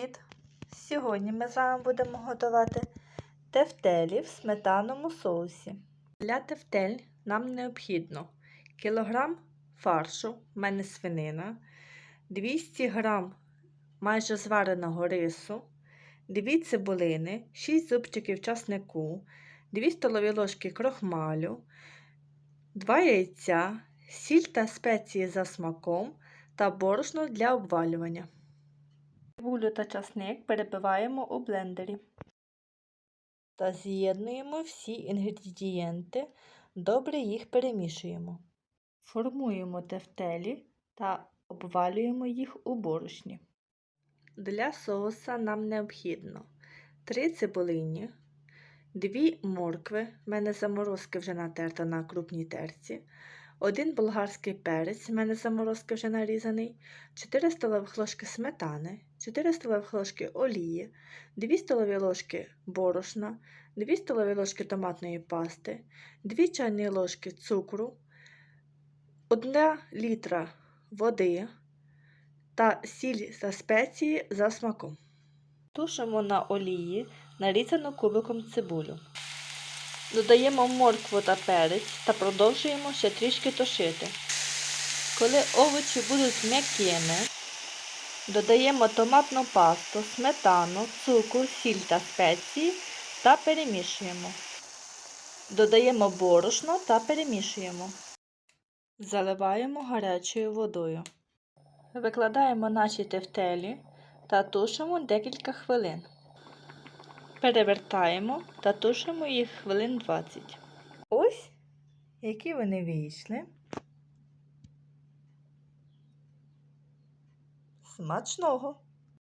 Привіт! Сьогодні ми з вами будемо готувати тефтелі в сметаному соусі. Для тефтель нам необхідно кілограм фаршу, в мене свинина, 200 грам майже звареного рису, 2 цибулини, 6 зубчиків часнику, 2 столові ложки крохмалю, 2 яйця, сіль та спеції за смаком та борошно для обвалювання. Цибулю та часник перебиваємо у блендері та з'єднуємо всі інгредієнти, добре їх перемішуємо. Формуємо тефтелі та обвалюємо їх у борошні. Для соуса нам необхідно 3 цибулині, 2 моркви, в мене заморозки вже натерта на крупній терці, 1 болгарський перець, в мене заморозки вже нарізаний, 4 столових ложки сметани, 4 столових ложки олії, 2 столові ложки борошна, 2 столові ложки томатної пасти, 2 чайні ложки цукру, 1 літра води та сіль та спеції за смаком. Тушимо на олії нарізану кубиком цибулю. Додаємо моркву та перець та продовжуємо ще трішки тушити. Коли овочі будуть м'якими, додаємо томатну пасту, сметану, цукор, сіль та спеції та перемішуємо. Додаємо борошно та перемішуємо. Заливаємо гарячою водою. Викладаємо наші тефтелі та тушимо декілька хвилин. Перевертаємо та тушимо їх хвилин 20. Ось які вони вийшли. Смачного!